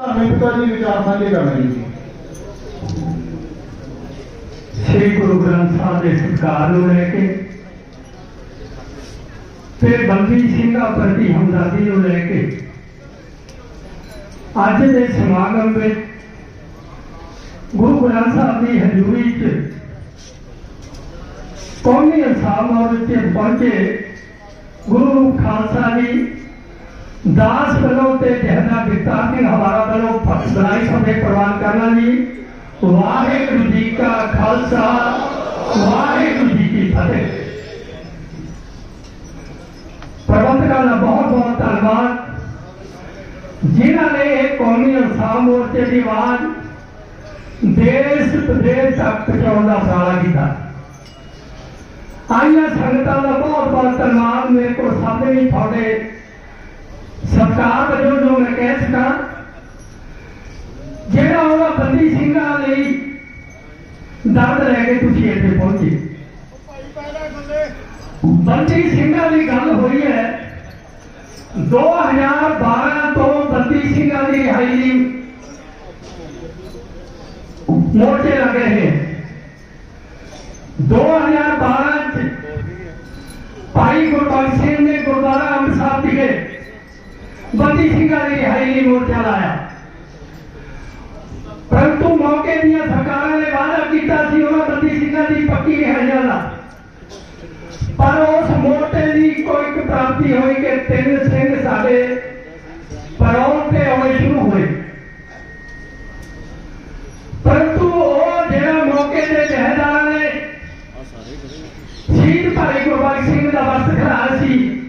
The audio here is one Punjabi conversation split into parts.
ਧਾਰਮਿਕ ਪਿਤਾ ਵਿਚਾਰ ਸਾਂਝੇ ਕਰਨੇ ਜੀ। ਸ੍ਰੀ ਗੁਰੂ ਗ੍ਰੰਥ ਸਾਹਿਬ ਦੇ ਸਤਿਕਾਰ ਨੂੰ ਲੈ ਕੇ ਤੇ ਬੰਦੀ ਸਿੰਘਾਂ ਪ੍ਰਤੀ ਹਮਦਰਦੀ ਨੂੰ ਲੈ ਕੇ ਅੱਜ ਦੇ ਸਮਾਗਮ ਵਿੱਚ ਗੁਰੂ ਗ੍ਰੰਥ ਸਾਹਿਬ ਦੀ ਹਜ਼ੂਰੀ 'ਚ ਕੌਮੀ ਇਨਸਾਫ ਮੋਰਚੇ ਤੇ ਪਹੁੰਚੇ ਗੁਰੂ ਖਾਲਸਾ ਜੀ ਦਾਸ ਵੱਲੋਂ ਤੇ ਜਹਦਾ ਵਿਕਾਰ ਸਿੰਘ ਹਵਾਰਾ ਵੱਲੋਂ ਬਲਾਈ ਸਮੇਂ ਪ੍ਰਵਾਨ ਕਰਨਾ ਜੀ ਵਾਹਿਗੁਰੂ ਜੀ ਕਾ ਖਾਲਸਾ ਵਾਹਿਗੁਰੂ ਜੀ ਕੀ ਫਤਿਹ ਪ੍ਰਬੰਧਕਾਂ ਦਾ ਬਹੁਤ ਬਹੁਤ ਧੰਨਵਾਦ ਜਿਨ੍ਹਾਂ ਨੇ ਇਹ ਕੌਮੀ ਇਨਸਾਫ ਮੋਰਚੇ ਦੀ ਆਵਾਜ਼ ਦੇਸ਼ ਪ੍ਰਦੇਸ਼ ਤੱਕ ਪਹੁੰਚਾਉਣ ਦਾ ਉਪਰਾਲਾ ਕੀਤਾ ਆਈਆਂ ਸੰਗਤਾਂ ਦਾ ਬਹੁਤ ਬਹੁਤ ਧੰਨਵਾਦ ਮੇਰੇ ਕੋਲ ਸਾਹਮਣੇ ਵੀ ਤੁਹਾਡੇ ਸਰਕਾਰ ਜੋ ਮੈਂ ਕਹਿ ਸਕਾਂ ਜਿਹੜਾ ਉਹ ਬੰਦੀ ਸਿੰਘਾਂ ਲਈ ਦਰਦ ਲੈ ਕੇ ਤੁਸੀਂ ਇੱਥੇ ਪਹੁੰਚੇ। ਬੰਦੀ ਸਿੰਘਾਂ ਦੀ ਗੱਲ ਹੋਈ ਹੈ 2012 ਤੋਂ ਬੰਦੀ ਸਿੰਘਾਂ ਦੀ ਰਿਹਾਈ ਲਈ ਮੋਰਚੇ ਲੱਗੇ ਨੇ। 2012 ਚ ਭਾਈ ਗੁਰਬਖਸ਼ ਸਿੰਘ ਨੇ ਗੁਰਦੁਆਰਾ ਅੰਮ੍ਰਿਤਸਰ ਵਿਖੇ ਬੰਦੀ ਸਿੰਘਾਂ ਦੀ ਰਿਹਾਈ ਲਈ ਮੋਰਚਾ ਲਾਇਆ। ਪਰੰਤੂ ਮੌਕੇ ਦੀਆਂ ਸਰਕਾਰਾਂ ਨੇ ਵਾਅਦਾ ਕੀਤਾ ਸੀ, ਉਹਨਾਂ ਬੰਦੀ ਸਿੰਘਾਂ ਦੀ ਪੱਕੀ ਰਿਹਾਈਆਂ ਦਾ। ਪਰ ਉਸ ਮੋਰਚੇ ਦੀ ਕੋਈ ਇੱਕ ਪ੍ਰਾਪਤੀ ਹੋਈ ਕਿ ਤਿੰਨ ਸਿੰਘ ਸਾਡੇ ਪਰੌਣ ਤੇ ਆਉਣੇ ਸ਼ੁਰੂ ਹੋਏ ਪਰੰਤੂ ਉਹ ਜਿਹੜਾ ਮੌਕੇ ਦੇ ਜਹੇਦਾਰਾਂ ਨੇ ਸ਼ਹੀਦ ਭਾਈ ਗੁਰਬਖਸ਼ ਸਿੰਘ ਦਾ ਵਸਤ ਖੜਾ ਸੀ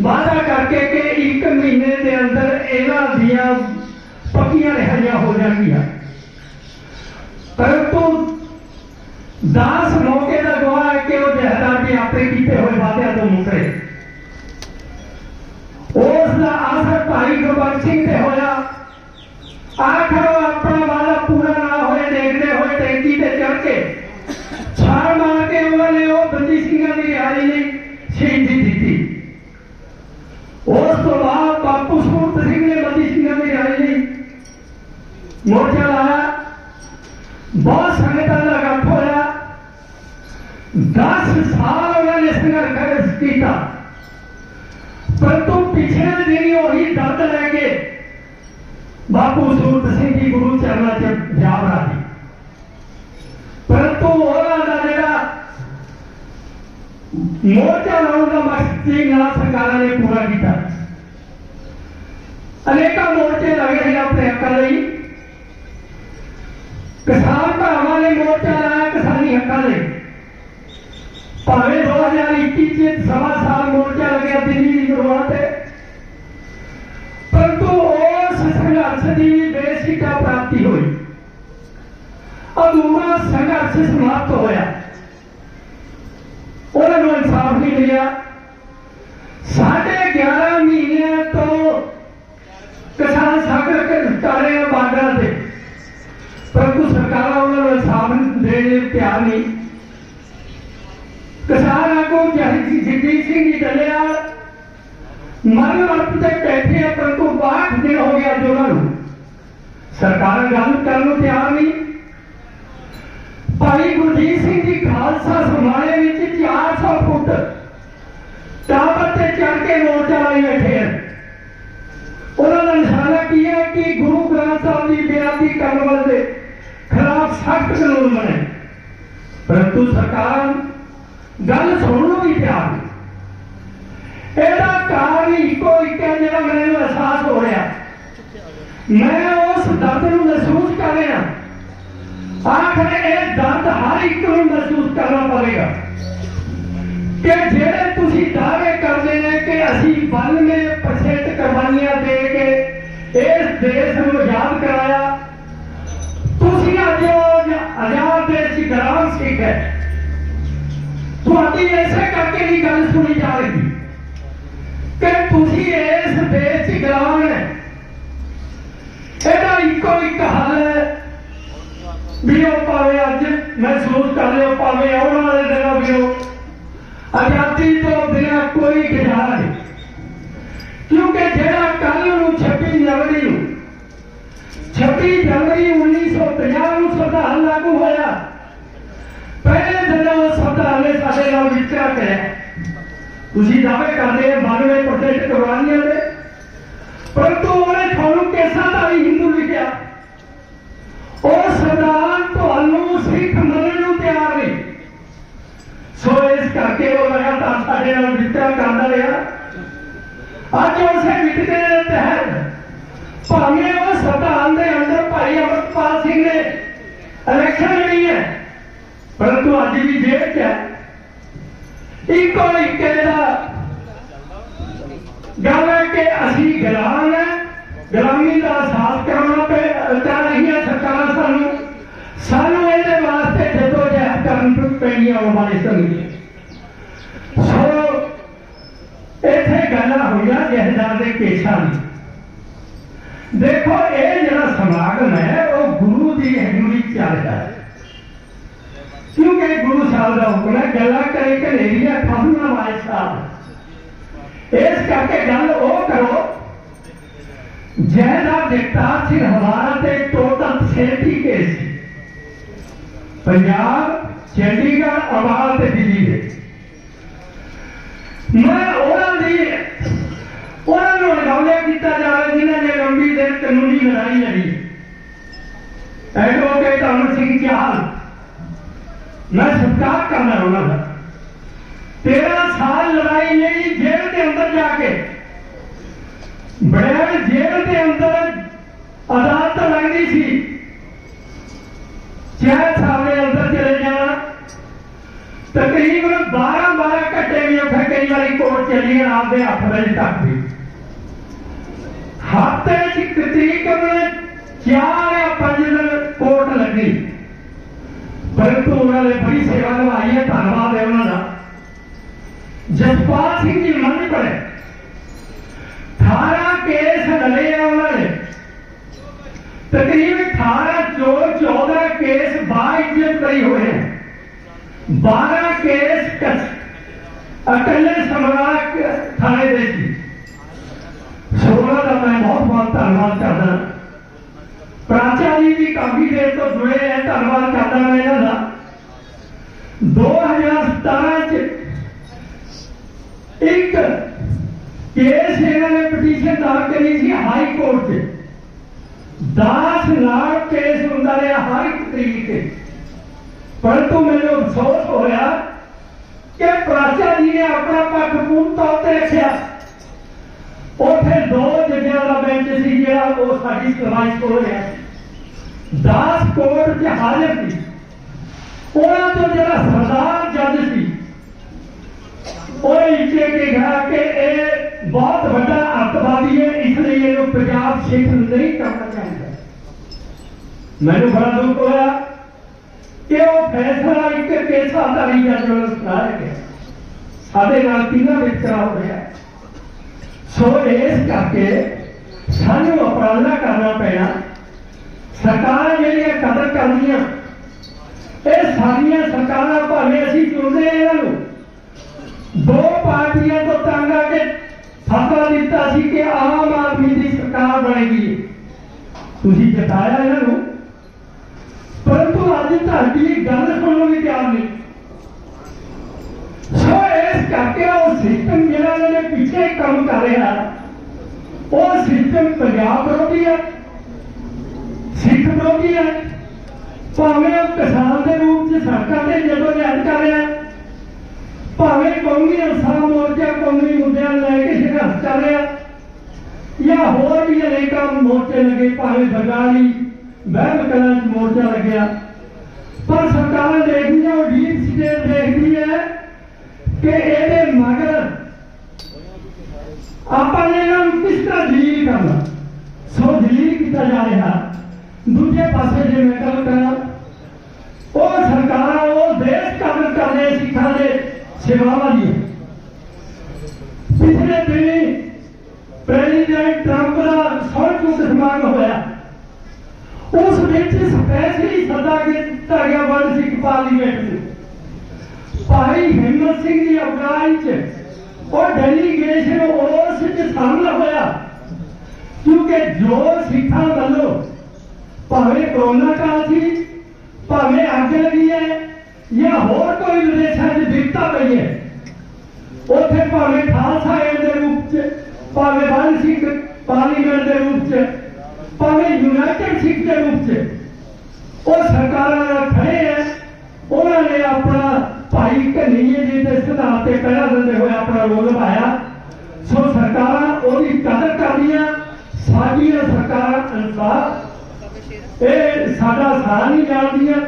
ਵਾਅਦਾ ਕਰਕੇ ਕਿ ਇੱਕ ਮਹੀਨੇ ਦੇ ਅੰਦਰ ਇਹਨਾਂ ਦੀਆਂ ਪੱਕੀਆਂ ਰਿਹਾਈਆਂ ਹੋ ਜਾਣਗੀਆਂ। ਪਰੰਤੂ ਦਾਸ ਮੌਕੇ ਦਾ ਗਵਾਹ ਹੈ ਕਿ ਉਹ ਜਹਦਾਰ ਵੀ ਆਪਣੇ ਕੀਤੇ ਹੋਏ ਵਾਅਦਿਆਂ ਤੋਂ ਮੁਕਰੇ। ਉਸ ਦਾ ਅਸਰ ਭਾਈ ਗੁਰਬਖਸ਼ ਸਿੰਘ ਤੇ ਹੋਇਆ। ਆਖਰ ਉਹ ਆਪਣਾ ਵਾਅਦਾ ਪੂਰਾ ਨਾ ਹੋਏ ਦੇਖਦੇ ਹੋਏ ਟੈਂਕੀ ਤੇ ਚੜ ਕੇ ਛਾਲ ਮਾਰ ਕੇ ਉਹਨਾਂ ਨੇ ਉਹ ਬੰਦੀ ਸਿੰਘਾਂ ਦੀ ਰਿਹਾਈ ਲਈ ਸ਼ਹੀਦੀ ਦਿੱਤੀ ਉਸ ਤੋਂ ਬਾਅਦ ਬਾਪੂ ਸੂਰਤ ਸਿੰਘ ਨੇ ਬੰਦੀ ਸਿੰਘਾਂ ਦੀ ਰਿਹਾਈ ਲਈ ਮੋਰਚਾ ਲਾਇਆ ਬਹੁਤ ਸੰਗਤਾਂ ਦਾ ਇਕੱਠ ਹੋਇਆ 10 ਸਾਲ ਉਹਨਾਂ ਨੇ ਸੰਘਰਸ਼ ਕੀਤਾ ਪਰੰਤੂ ਪਿਛਲੇ ਦਿਨ ਉਹੀ ਦਰਦ ਲੈ ਕੇ ਬਾਪੂ ਸੂਰਤ ਸਿੰਘ ਜੀ ਗੁਰੂ ਚਰਨਾਂ 'ਚ ਜਾ ਬਰਾਦੀ ਪਰੰਤੂ ਉਹਨਾਂ ਦਾ ਜਿਹੜਾ ਮੋਰਚਾ ਲਾਉਣ ਦਾ ਮਕਸਦ ਸੀ, ਨਾ ਸਰਕਾਰਾਂ ਨੇ ਪੂਰਾ ਕੀਤਾ। ਅਨੇਕਾਂ ਮੋਰਚੇ ਲੱਗੇ ਸੀ ਆਪਣੇ ਹੱਕਾਂ ਲਈ। ਕਿਸਾਨ ਭਰਾਵਾਂ ਨੇ ਮੋਰਚਾ ਲਾਇਆ ਕਿਸਾਨੀ ਹੱਕਾਂ ਲਈ। ਭਾਵੇਂ 2021 ਚ ਸਵਾ ਸਾਲ ਸੰਘਰਸ਼ ਸਮਾਪਤ ਹੋਇਆ। ਉਹਨਾਂ ਨੂੰ ਇਨਸਾਫ ਨਹੀਂ ਮਿਲਿਆ। ਸਾਢੇ 11 ਮਹੀਨਿਆਂ ਤੋਂ ਕਿਸਾਨ ਸਾਗਰ ਕੇ ਤਾਰੇ ਬਾਰਡਰਾਂ ਤੇ। ਪਰੰਤੂ ਸਰਕਾਰਾਂ ਉਹਨਾਂ ਨੂੰ ਇਨਸਾਫ ਦੇਣ ਲਈ ਤਿਆਰ ਨਹੀਂ। ਕਿਸਾਨ ਆਗੂ ਜਹੀ ਜਗਜੀਤ ਸਿੰਘ ਜੀ ਡੱਲਿਆ ਮਰਨ ਵਰਤ ਤੇ ਬੈਠੇ ਆ ਪਰੰਤੂ 62 ਦਿਨ ਹੋ ਗਿਆ ਜੋ ਉਹਨਾਂ ਨੂੰ। ਸਰਕਾਰਾਂ ਗੱਲ ਕਰਨ ਨੂੰ ਤਿਆਰ ਨਹੀਂ। ਭਾਈ ਗੁਰਜੀਤ ਸਿੰਘ ਜੀ ਖਾਲਸਾ ਸਮਾਣੇ ਵਿੱਚ 400 ਫੁੱਟ ਟਾਵਰ ਤੇ ਚੜ ਕੇ ਮੋਰਚਾ ਲਾਈ ਬੈਠੇ ਆ ਉਹਨਾਂ ਦਾ ਨਿਸ਼ਾਨਾ ਕੀ ਹੈ ਕਿ ਗੁਰੂ ਗ੍ਰੰਥ ਸਾਹਿਬ ਦੀ ਬੇਅਦਬੀ ਕਰਨ ਵਾਲੇ ਖਿਲਾਫ ਸਖਤ ਕਾਨੂੰਨ ਬਣੇ। ਪਰੰਤੂ ਸਰਕਾਰ ਗੱਲ ਸੁਣਨ ਨੂੰ ਵੀ ਤਿਆਰ ਨਹੀਂ। ਇਹਦਾ ਕਾਰਨ ਇੱਕੋ ਇੱਕ ਹੈ, ਜਿਹੜਾ ਮੈਨੂੰ ਅਹਿਸਾਸ ਹੋ ਰਿਹਾ। ਮੈਂ ਉਸ ਦਰਦ ਨੂੰ ਆਖਰ ਇਹ ਦਰਦ ਹਰ ਇੱਕ ਨੂੰ ਮਹਿਸੂਸ ਕਰਨਾ ਪਵੇਗਾ ਕਿ ਜਿਹੜੇ ਤੁਸੀਂ ਦਾਅਵੇ ਕਰਦੇ ਨੇ ਕਿ ਅਸੀਂ ਬੰਨਵੇਂ ਪਰਸੈਂਟ ਕੁਰਬਾਨੀਆਂ ਦੇ ਕੇ ਇਸ ਦੇਸ਼ ਨੂੰ ਆਜ਼ਾਦ ਕਰਾਇਆ, ਤੁਸੀਂ ਅੱਜ ਉਹ ਆਜ਼ਾਦ ਦੇਸ਼ ਦੀ ਗ੍ਰਾਮ ਸਿੱਖ ਹੈ। ਤੁਹਾਡੀ ਐਸੇ ਕਰਕੇ ਹੀ ਗੱਲ ਸੁਣੀ ਜਾ ਰਹੀ ਕਿ ਤੁਸੀਂ ਇਸ ਦੇਸ਼ ਦੀ ਗ੍ਰਾਮ ਹੈ। ਇਹਦਾ ਇੱਕੋ ਇੱਕ ਹੱਲ ਹੈ ਵੀ ਉਹ ਭਾਵੇਂ ਅੱਜ ਮਹਿਸੂਸ ਕਰ ਲਿਓ ਭਾਵੇਂ ਆਉਣ ਵਾਲੇ ਦਿਨਾਂ ਵੀ ਆਜ਼ਾਦੀ ਤੋਂ ਬਿਨਾਂ ਕੋਈ ਗੁਜ਼ਾਰਾ ਨਹੀਂ। ਕਿਉਂਕਿ ਜਿਹੜਾ ਕੱਲ ਨੂੰ 26 ਜਨਵਰੀ ਨੂੰ 26 ਜਨਵਰੀ 1950 ਨੂੰ ਸੰਵਿਧਾਨ ਲਾਗੂ ਹੋਇਆ, ਪਹਿਲੇ ਦਿਨ ਉਹ ਸੰਵਿਧਾਨ ਨੇ ਸਾਡੇ ਨਾਲ ਵਿਚਾਰ ਕਰਿਆ। ਤੁਸੀਂ ਦਾਅਵੇ ਕਰਦੇ ਹੋ 92% ਕੁਰਬਾਨੀਆਂ ਦੇ ਪਰੰਤੂ ਉਹਨੇ ਤੁਹਾਨੂੰ ਕੇਸਾਂ ਦਾ ਵੀ ਨਾਲ ਕਰਦਾ ਰਿਹਾ। ਅੱਜ ਉਸੇ ਵਿਤਕਰੇ ਦੇ ਤਹਿਤ ਭਾਵੇਂ ਉਹ ਸੰਵਿਧਾਨ ਦੇ ਅੰਦਰ ਭਾਈ ਅਮਰਪਾਲ ਸਿੰਘ ਨੇ ਇਲੈਕਸ਼ਨ ਲੜੀ ਹੈ, ਪਰੰਤੂ ਅੱਜ ਵੀ ਜੇਲ੍ਹ 'ਚ ਹੈ। ਇੱਕੋ ਇੱਕ ਇਹਦਾ ਗੱਲ ਹੈ ਕਿ ਅਸੀਂ ਗੁਲਾਮ ਹੈ। ਗੁਲਾਮੀ ਦਾ ਅਹਿਸਾਸ ਕਰਾਉਣਾ ਪੈ ਕਰ ਰਹੀਆਂ ਸਰਕਾਰਾਂ ਸਾਨੂੰ। ਸਾਨੂੰ ਇਹਦੇ ਵਾਸਤੇ ਜਦੋਂ ਜਹਿਦ ਕਰਨ ਪੈਣੀ ਆਉਣ ਵਾਲੇ ਸਮੇਂ। ਸੋ ਇੱਥੇ ਗੱਲਾਂ ਹੋਈਆਂ ਜਹਦਾਰ ਦੇ ਕੇਸਾਂ ਦੀ ਦੇਖੋ, ਇਹ ਜਿਹੜਾ ਸਮਾਗਮ ਹੈ, ਉਹ ਗੁਰੂ ਦੀ ਹਜ਼ੂਰੀ ਚੱਲਦਾ ਹੈ ਕਿਉਂਕਿ ਗੁਰੂ ਸਾਹਿਬ ਦਾ ਹੁਕਮ ਹੈ, ਗੱਲਾਂ ਕਰੇ ਕਨੇਰੀਆਂ ਖਾਣਾ ਵਾਲੇ ਸਾਹਿਬ ਇਸ ਕਰਕੇ ਗੱਲ ਉਹ ਕਰੋ ਜੈਦਾ ਦਿੱਤਾ ਸਿੰਘ ਹਵਾਰਾ ਤੇ ਟੋਟਲ 36 ਕੇਸ। ਸੀ ਪੰਜਾਬ, ਚੰਡੀਗੜ੍ਹ ਆਵਾਜ਼ ਤੇ ਦਿੱਲੀ ਦੇ। ਮੈਂ ਉਹਨਾਂ ਦੀ ਉਹਨਾਂ ਨੂੰ ਅਗਾਉਲਿਆ ਕੀਤਾ ਜਾਵੇ ਜਿਨ੍ਹਾਂ ਨੇ ਲੰਬੀ ਦੇਰ ਕਾਨੂੰਨੀ ਲੜਾਈ ਲੜੀ। ਐਡਵੋਕੇਟ ਅਮਰ ਸਿੰਘ ਚਾਹਲ ਮੈਂ ਸਤਿਕਾਰ ਕਰਨਾ ਉਹਨਾਂ ਦਾ 13 ਸਾਲ ਲੜਾਈ ਲਈ ਜੇਲ੍ਹ ਦੇ ਅੰਦਰ ਜਾ ਕੇ ਬੜਿਆਲ ਜੇਲ੍ਹ ਦੇ ਅੰਦਰ ਅਦਾਲਤ ਲੱਗਦੀ ਸੀ। ਚਾਰ ਸਾਲ ਦੇ ਅੰਦਰ ਚਲੇ ਜਾਣਾ ਤਕਰੀਬਨ 12 12 ਘੰਟੇ ਵੀ ਉੱਥੇ ਕਈ ਵਾਰੀ ਕੋਰਟ ਆਪਦੇ ਹੱਥ ਵਿੱਚ ਤੱਕ ਵੀ ਹਫ਼ਤੇ ਚ ਤਕਰੀਬਨ ਚਾਰ ਜਾਂ ਪੰਜ ਦਿਨ ਕੋਰਟ ਲੱਗੀ। ਪਰੰਤੂ ਉਹਨਾਂ ਨੇ ਬੜੀ ਸੇਵਾ ਨਿਭਾਈ ਹੈ, ਧੰਨਵਾਦ ਹੈ ਉਹਨਾਂ ਦਾ। ਜਸਪਾਲ ਸਿੰਘ ਜੀ ਮੰਨ ਪੜੇ। 18 ਕੇਸ ਲੜੇ ਆ ਉਹਨਾਂ ਨੇ। ਤਕਰੀਬਨ 18 ਚੋਂ 14 ਕੇਸ ਬਾਇਜਤ ਕਰੀ ਹੋਏ ਹਨ 12 ਕੇਸ ਕਸ ਅਕਲੇ ਸਮਰਾਟ ਥਾਣੇ ਦੇ ਸੀ ਸੋਨਾ ਦਾ ਮੈਂ ਬਹੁਤ ਬਹੁਤ ਧੰਨਵਾਦ ਕਰਦਾ ਪ੍ਰਾਚਾ ਜੀ ਵੀ ਕਾਫੀ ਦੇਰ ਤੋਂ ਜੁੜੇ ਹੈ ਧੰਨਵਾਦ ਕਰਦਾ ਮੈਂ ਇਹਨਾਂ ਦਾ 2017 ਚ ਇੱਕ ਕੇਸ ਇਹਨਾਂ ਨੇ ਪਟੀਸ਼ਨ ਦਾਖਲ ਕਰੀ ਸੀ ਹਾਈ ਕੋਰਟ 'ਚ 10 ਲੱਖ ਕੇਸ ਹੁੰਦਾ ਰਿਹਾ ਹਰ ਇੱਕ ਤਰੀਕ ਤੇ ਪਰੰਤੂ ਮੈਨੂੰ ਅਫਸੋਸ ਹੋਇਆ ਕਿ ਪ੍ਰਾਚਾ ਜੀ ਨੇ ਆਪਣਾ ਪੱਖ ਪੂਰਨ ਤੌਰ ਤੇ ਰੱਖਿਆ। ਉੱਥੇ ਦੋ ਜੱਜਾਂ ਦਾ ਬੈਂਚ ਸੀ ਜਿਹੜਾ ਉਹ ਸਾਡੀ ਸੁਣਵਾਈ ਕੋਲ ਰਿਹਾ 10 ਕੋਰਟ 'ਚ ਹਾਜ਼ਰ ਸੀ। ਉਹਨਾਂ ਤੋਂ ਜਿਹੜਾ ਸਰਦਾਰ ਜੱਜ ਸੀ, ਉਹ ਇੱਥੇ ਕਿਹਾ ਕਿ ਇਹ ਬਹੁਤ ਵੱਡਾ ਅੱਤਵਾਦੀ ਹੈ, ਇਸ ਲਈ ਇਹਨੂੰ ਪੰਜਾਬ ਸਿੱਖ ਨਹੀਂ ਕਰਨਾ ਚਾਹੀਦਾ। ਮੈਨੂੰ ਬੜਾ ਦੁੱਖ ਹੋਇਆ ਕਿ ਉਹ ਫੈਸਲਾ ਇੱਕ ਕੇਸਾ ਦਾ ਨਹੀਂ ਜੱਜ ਵੱਲੋਂ ਸੁਣਾ ਸਾਡੇ ਨਾਲ ਕਿੰਨਾ ਵਿਤਕਰਾ ਹੋ ਰਿਹਾ ਸੋ ਇਸ ਕਰਕੇ ਸਾਨੂੰ ਉਪਰਾਲਾ ਕਰਨਾ ਪੈਣਾ। ਸਰਕਾਰਾਂ ਜਿਹੜੀਆਂ ਕਦਰ ਕਰਦੀਆਂ, ਇਹ ਸਾਰੀਆਂ ਸਰਕਾਰਾਂ ਭਾਵੇਂ ਅਸੀਂ ਚੁਣਦੇ ਹਾਂ ਇਹਨਾਂ ਨੂੰ, ਦੋ ਪਾਰਟੀਆਂ ਤੋਂ ਤੰਗ ਆ ਕੇ ਫਸਲਾ ਦਿੱਤਾ ਸੀ ਕਿ ਆਮ ਆਦਮੀ ਦੀ ਸਰਕਾਰ ਬਣੇਗੀ। ਤੁਸੀਂ ਜਤਾਇਆ ਇਹਨਾਂ ਨੂੰ ਪਰੰਤੂ ਅੱਜ ਗੱਲ ਸੁਣਨ ਲਈ ਤਿਆਰ ਨਹੀਂ। ਸੋ ਇਸ ਕਰਕੇ ਉਹ ਸਿਸਟਮ ਜਿਹੜਾ ਇਹਨਾਂ ਨੇ ਪਿੱਛੇ ਕੰਮ ਕਰ ਰਿਹਾ। ਉਹ ਸਿਸਟਮ ਪੰਜਾਬ ਵਿਰੋਧੀ ਹੈ। ਸਿੱਖ ਵਿਰੋਧੀ ਹੈ। ਭਾਵੇਂ ਉਹ ਕਿਸਾਨ ਦੇ ਰੂਪ ਚ ਸੜਕਾਂ ਤੇ ਜਦੋਂ ਜਹਿਦ ਕਰ ਰਿਹਾ। ਭਾਵੇਂ ਕੌਮੀ ਇਨਸਾਨ ਮੋਰਚਾ ਕੌਮੀ ਮੁੱਦਿਆਂ ਨੂੰ ਲੈ ਕੇ ਸੰਘਰਸ਼ ਕਰ ਰਿਹਾ। ਜਾਂ ਹੋਰ ਵੀ ਅਨੇਕਾਂ ਮੋਰਚੇ ਲੱਗੇ, ਭਾਵੇਂ ਬਰਗਾੜੀ ਮਹਿਮ ਕਲਾਂ ਚ ਮੋਰਚਾ ਲੱਗਿਆ। ਪਰ ਸਰਕਾਰਾਂ ਦੇਖਦੀਆਂ, ਉਹ ਡੀਪ ਸਟੇਟ ਦੇਖਦੀ ਹੈ ਕਿ ਇਹਦੇ ਮਗਰ ਆਪਾਂ ਨੇ ਇਹਨਾਂ ਨੂੰ ਕਿਸ ਤਰ੍ਹਾਂ ਜਲੀਲ ਕਰਨਾ? ਸੋ ਜਲੀਲ ਕੀਤਾ ਜਾ ਰਿਹਾ। ਦੂਜੇ ਪਾਸੇ ਜੇ ਮੈਂ ਗੱਲ ਕਰਾਂ, ਉਹ ਸਰਕਾਰਾਂ, ਉਹ ਦੇਸ਼ ਕੰਮ ਕਰ ਰਹੇ ਸਿੱਖਾਂ ਦੇ ਸੇਵਾਵਾਂ ਦੀ। ਪਿਛਲੇ ਦਿਨੀ ਪ੍ਰੈਜ਼ੀਡੈਂਟ ਟਰੰਪ ਦਾ ਸੌ ਸਮਾਗਮ ਹੋਇਆ। ਉਸ ਵਿੱਚ ਸਪੈਸ਼ਲੀ ਸੱਦਾ ਕੀਤਾ ਗਿਆ ਵਰਲਡ ਸਿੱਖ ਪਾਰਲੀਮੈਂਟ ਨੂੰ ਭਾਈ ਹਿੰਮਤ ਸਿੰਘ ਦੀ ਅਫਗਾਨ ਚ ਉਹ ਡੈਲੀਗੇਸ਼ਨ ਉਸ ਚ ਸ਼ਾਮਲ ਹੋਇਆ। ਕਿਉਂਕਿ ਜੋ ਸਿੱਖਾਂ ਵੱਲੋਂ ਭਾਵੇਂ ਕਰੋਨਾ ਕਾਲ ਸੀ, ਭਾਵੇਂ ਅੱਗ ਲੱਗੀ ਹੈ, ਜਾਂ ਹੋਰ ਕੋਈ ਵਿਦੇਸ਼ਾਂ 'ਚ ਵਿਪਤਾ ਪਈ ਹੈ, ਉੱਥੇ ਭਾਵੇਂ ਖਾਲਸਾ ਏਡ ਦੇ ਰੂਪ 'ਚ, ਭਾਵੇਂ ਵਨ ਸਿੱਖ ਪਾਰਲੀਮੈਂਟ ਦੇ ਰੂਪ 'ਚ, ਭਾਵੇਂ ਯੂਨਾਈਟਿਡ ਸਿੱਖ ਦੇ ਰੂਪ 'ਚ ਉਹ ਸਰਕਾਰਾਂ ਨਾਲ ਖੜੇ ਹੈ ਉਹਨਾਂ ਨੇ ਆਪਣਾ ਭਾਈ ਕਨਈਏ ਜੀ ਦੇ ਸਿਧਾਂਤ ਤੇ ਪਹਿਰਾ ਦਿੰਦੇ ਹੋਏ ਆਪਣਾ ਰੋਲ ਨਿਭਾਇਆ। ਸੋ ਸਰਕਾਰਾਂ ਉਹਦੀ ਕਦਰ ਕਰਦੀਆਂ। ਸਾਡੀਆਂ ਸਰਕਾਰਾਂ ਅਨੁਸਾਰ ਇਹ ਸਾਡਾ ਸਾਰਾ ਨਹੀਂ ਜਾਣਦੀਆਂ।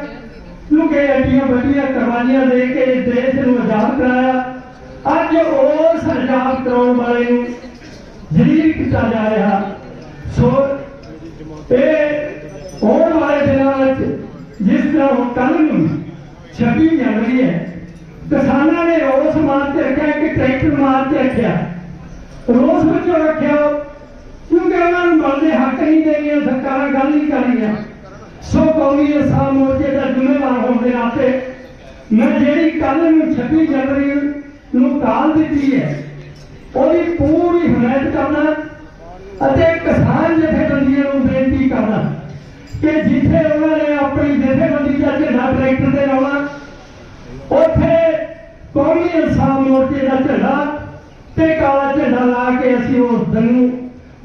ਕਿਉਂਕਿ ਐਡੀਆਂ ਵੱਡੀਆਂ ਕੁਰਬਾਨੀਆਂ ਦੇ ਕੇ ਦੇਸ਼ ਨੂੰ ਆਜ਼ਾਦ ਕਰਾਇਆ। ਅੱਜ ਉਸ ਆਜ਼ਾਦ ਕਰਾਉਣ ਵਾਲੇ ਨੂੰ ਜਲੀਲ ਕੀਤਾ ਜਾ ਰਿਹਾ। ਸੋ ਇਹ ਆਉਣ ਵਾਲੇ ਦਿਨਾਂ ਵਿੱਚ, ਜਿਸ ਤਰ੍ਹਾਂ ਹੁਣ ਕੱਲ ਨੂੰ 26 ਜਨਵਰੀ ਹੈ, ਕਿਸਾਨਾਂ ਨੇ ਰੋਸ ਮਾਰ ਕੇ ਰੱਖਿਆ ਕਿ ਟਰੈਕਟਰ ਮਾਰ ਕੇ ਰੱਖਿਆ। ਰੋਸ ਵਿੱਚੋਂ ਰੱਖਿਆ ਕਿਉਂਕਿ ਉਹਨਾਂ ਨੂੰ ਬਣਦੇ ਹੱਕ ਨਹੀਂ ਦੇ ਰਹੀਆਂ ਸਰਕਾਰਾਂ ਗੱਲ ਨਹੀਂ ਕਰ ਰਹੀਆਂ ਸੋ ਕੌਮੀ ਇਨਸਾਨ ਮੋਰਚੇ ਦਾ ਜ਼ਿੰਮੇਵਾਰ ਹੋਣ ਦੇ ਨਾਤੇ ਮੈਂ ਜਿਹੜੀ ਕੱਲ ਨੂੰ 26 ਜਨਵਰੀ ਨੂੰ ਕਾਲ ਦਿੱਤੀ ਹੈ, ਉਹਦੀ ਪੂਰੀ ਹਮਾਇਤ ਕਰਨਾ ਅਤੇ ਕਿਸਾਨ ਜਥੇਬੰਦੀਆਂ ਨੂੰ ਬੇਨਤੀ ਕਰਨਾ। ਕਿ ਜਿੱਥੇ ਉਹਨਾਂ ਨੇ ਆਪਣੀ ਜਥੇਬੰਦੀ ਦਾ ਝੰਡਾ ਟਰੈਕਟਰ ਤੇ ਲਾਉਣਾ, ਉੱਥੇ ਕੌਮੀ ਇਨਸਾਨ ਮੋਰਚੇ ਦਾ ਝੰਡਾ ਤੇ ਕਾਲਾ ਝੰਡਾ ਲਾ ਕੇ ਅਸੀਂ ਉਸ ਦਿਨ ਨੂੰ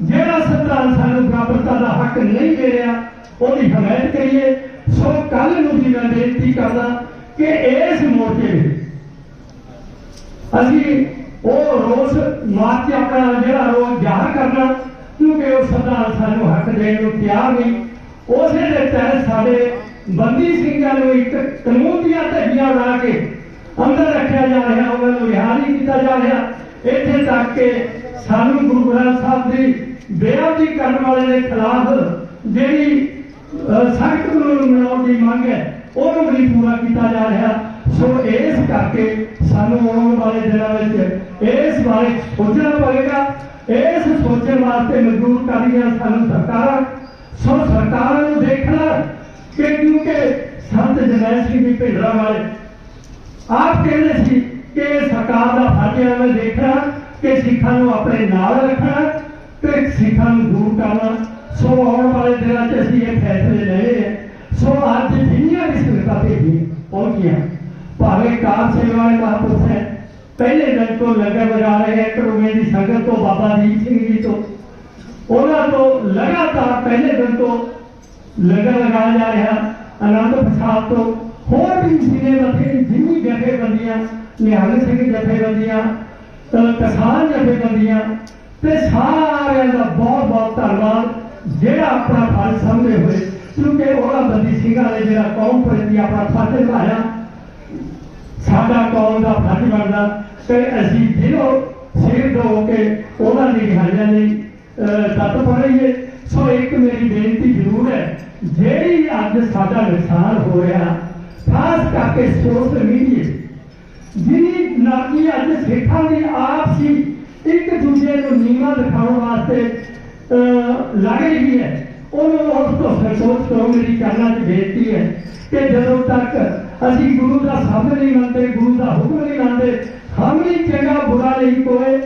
ਜਿਹੜਾ ਸੰਵਿਧਾਨ ਸਾਨੂੰ ਬਰਾਬਰਤਾ ਦਾ ਹੱਕ ਨਹੀਂ ਦੇ ਰਿਹਾ ਉਹਦੀ ਹਮਾਇਤ ਕਰੀਏ। ਸੋ ਕੱਲ ਨੂੰ ਵੀ ਮੈਂ ਬੇਨਤੀ ਕਰਦਾ ਕਿ ਇਸ ਮੋਰਚੇ ਵਿੱਚ ਅਸੀਂ ਉਹ ਰੋਸ ਮਾਰਚ ਆਪਣਾ ਜਿਹੜਾ ਰੋਸ ਜ਼ਾਹਰ ਕਰਨਾ, ਕਿਉਂਕਿ ਉਹ ਸੰਵਿਧਾਨ ਸਾਨੂੰ ਹੱਕ ਦੇਣ ਨੂੰ ਤਿਆਰ ਨਹੀਂ। ਉਸੇ ਦੇ ਤਹਿਤ ਸਾਡੇ ਬੰਦੀ ਸਿੰਘਾਂ ਨੂੰ ਇੱਕ ਕਾਨੂੰਨ ਦੀਆਂ ਧੱਜੀਆਂ ਲਾ ਕੇ ਅੰਦਰ ਰੱਖਿਆ ਜਾ ਰਿਹਾ, ਉਹਨਾਂ ਨੂੰ ਰਿਹਾ ਨਹੀਂ ਕੀਤਾ ਜਾ ਰਿਹਾ। ਇੱਥੇ ਤੱਕ ਕਿ ਸਾਨੂੰ ਗੁਰੂ ਗ੍ਰੰਥ ਸਾਹਿਬ ਦੀ ਬੇਅਦਬੀ ਕਰਨ ਵਾਲੇ ਦੇ ਖਿਲਾਫ ਜਿਹੜੀ ਸਖਤ ਕਾਨੂੰਨ ਬਣਾਉਣ ਦੀ ਮੰਗ ਹੈ, ਉਹਨੂੰ ਵੀ ਪੂਰਾ ਕੀਤਾ ਜਾ ਰਿਹਾ। ਸੋ ਇਸ ਕਰਕੇ ਸਾਨੂੰ ਆਉਣ ਵਾਲੇ ਦਿਨਾਂ ਵਿੱਚ ਇਸ ਬਾਰੇ ਸੋਚਣਾ ਪਵੇਗਾ। ਇਸ ਸੋਚਣ ਵਾਸਤੇ ਮਜ਼ਦੂਰ ਕਰੀਆਂ ਸਾਨੂੰ ਸਰਕਾਰਾਂ ਸੋ ਸਰਕਾਰਾਂ ਨੂੰ ਦੇਖਣਾ ਕਿ ਕਿਉਂਕਿ ਸੰਤ ਜਨੈਲ ਸਿੰਘ ਦੀ ਭੇਡਰਾ ਵਾਲੇ ਆਪ ਕਹਿੰਦੇ ਸੀ ਕਿ ਇਹ ਸਰਕਾਰ ਦਾ ਫਰਜ਼ ਹੈ ਮੈਂ ਦੇਖਣਾ ਕਿ ਸਿੱਖਾਂ ਨੂੰ ਆਪਣੇ ਨਾਲ ਰੱਖਣਾ ਤੇ ਸਿੱਖਾਂ ਨੂੰ ਦੂਰ ਕਰਨਾ ਸੋ ਆਉਣ ਵਾਲੇ ਦਿਨਾਂ 'ਚ ਅਸੀਂ ਇਹ ਫੈਸਲੇ ਲਏ ਹੈ ਸੋ ਅੱਜ ਜਿੰਨੀਆਂ ਵੀ ਸੰਗਤਾਂ ਭੇਜੀਆਂ ਪਹੁੰਚੀਆਂ ਭਾਵੇਂ ਕਾਰ ਸੇਵਾ ਵਾਲੇ ਮਹਾਂਪੁਰਸ਼ ਹੈ ਪਹਿਲੇ ਦਿਨ ਤੋਂ ਲੰਗਰ ਵਜਾ ਰਹੇ ਹੈ ਕਰੋਗੇ ਦੀ ਸੰਗਤ ਤੋਂ ਬਾਬਾ ਦੀਪ ਸਿੰਘ ਜੀ ਤੋਂ ਉਹਨਾਂ ਤੋਂ ਲਗਾਤਾਰ ਪਹਿਲੇ ਦਿਨ ਤੋਂ ਲੰਗਰ ਲਗਾਇਆ ਜਾ ਰਿਹਾ। ਆਨੰਦ ਪ੍ਰਸਾਦ ਤੋਂ ਹੋਰ ਵੀ ਜ਼ਿਲ੍ਹੇ ਮੱਥੇ ਜਿੰਨੀ ਜਥੇਬੰਦੀਆਂ ਨਿਹੰਗ ਸਿੰਘ ਜਥੇਬੰਦੀਆਂ ਕਿਸਾਨ ਜਥੇਬੰਦੀਆਂ ਤੇ ਸਾਰਿਆਂ ਦਾ ਬਹੁਤ ਬਹੁਤ ਧੰਨਵਾਦ। ਜਿਹੜਾ ਆਪਣਾ ਫਰਜ਼ ਸਮਝਦੇ ਹੋਏ, ਕਿਉਂਕਿ ਉਹਨਾਂ ਬੰਦੀ ਸਿੰਘਾਂ ਨੇ ਜਿਹੜਾ ਕੌਮ ਪ੍ਰਤੀ ਆਪਣਾ ਫਰਜ਼ ਨਿਭਾਇਆ। ਸਾਡਾ ਕੌਮ ਦਾ ਫਰਜ਼ ਬਣਦਾ ਤੇ ਅਸੀਂ ਦਿਲੋਂ ਸਿਰ ਦੋ ਕੇ ਉਹਨਾਂ ਦੀ ਰਿਹਾਈਆਂ ਲਈ ਅਹ, ਤਤਪਰ ਰਹੀਏ ਸੋ ਇੱਕ ਮੇਰੀ ਬੇਨਤੀ ਜ਼ਰੂਰ ਹੈ ਜਿਹੜੀ ਅੱਜ ਸਾਡਾ ਨੁਕਸਾਨ ਹੋ ਰਿਹਾ ਖਾਸ ਕਰਕੇ ਸੋਸ਼ਲ ਮੀਡੀਆ ਜਿਹਦੀ ਨਾਕੀ ਅੱਜ ਸਿੱਖਾਂ ਦੀ ਆਪਸੀ ਇੱਕ ਦੂਜੇ ਨੂੰ ਨੀਵਾਂ ਦਿਖਾਉਣ ਵਾਸਤੇ ਅਹ, ਰਹੀ ਹੈ। ਉਹਨੂੰ ਉਸ ਤੋਂ ਸੰਤੋਸ਼ ਕਰੋ ਮੇਰੀ ਕਰਨਾ ਚ ਬੇਨਤੀ ਹੈ ਕਿ ਜਦੋਂ ਤੱਕ ਅਸੀਂ ਗੁਰੂ ਦਾ ਸ਼ਬਦ ਨਹੀਂ ਮੰਨਦੇ ਗੁਰੂ ਦਾ ਹੁਕਮ ਨਹੀਂ ਮੰਨਦੇ ਹਮ ਨਹੀਂ ਚੰਗਾ ਬੁਰਾ ਨਹੀਂ ਕੋਏ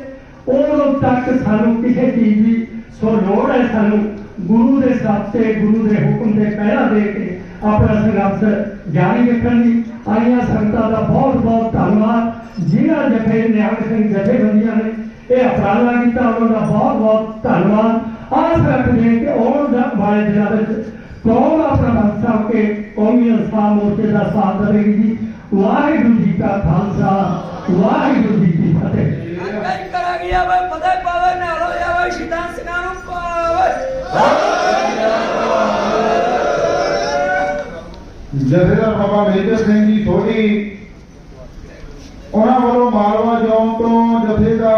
ਉਦੋਂ ਤੱਕ ਸਾਨੂੰ ਕਿਸੇ ਚੀਜ਼ ਦੀ ਸੋ ਲੋੜ ਹੈ ਸਾਨੂੰ ਗੁਰੂ ਦੇ ਸਾਥੇ ਗੁਰੂ ਦੇ ਹੁਕਮ ਦੇ ਪਹਿਰਾ ਦੇ ਕੇ ਆਪਣਾ ਸੰਘਰਸ਼ ਜਾਰੀ ਰੱਖਣ ਦੀ। ਆਈਆਂ ਸੰਗਤਾਂ ਦਾ ਬਹੁਤ ਬਹੁਤ ਧੰਨਵਾਦ। ਜਿਨ੍ਹਾਂ ਜਥੇ ਨਿਹੰਗ ਸਿੰਘ ਜਥੇਬੰਦੀਆਂ ਨੇ ਇਹ ਅਪਰਾਲਾ ਕੀਤਾ, ਉਹਨਾਂ ਦਾ ਬਹੁਤ ਬਹੁਤ ਧੰਨਵਾਦ। ਆਸ ਰੱਖਦੇ ਹਾਂ ਕਿ ਆਉਣ ਦਾ ਵਾਲੇ ਦਿਨਾਂ ਵਿੱਚ ਕੌਮ ਆਪਣਾ ਹੱਥ ਕੇ ਕੌਮੀ ਇਨਸਾਨ ਮੋਰਚੇ ਦਾ ਸਾਥ ਦੇਵੇਗੀ ਵਾਹਿਗੁਰੂ ਜੀ ਕਾ ਖਾਲਸਾ, ਵਾਹਿਗੁਰੂ ਜੀ ਕੀ ਫਤਿਹ। ਜਥੇਦਾਰ ਬਾਬਾ ਮੇਜਰ ਸਿੰਘ ਜੀ ਥੋੜੀ ਉਹਨਾਂ ਵੱਲੋਂ ਮਾਲਵਾ ਜੌਨ ਤੋਂ ਜਥੇਦਾਰ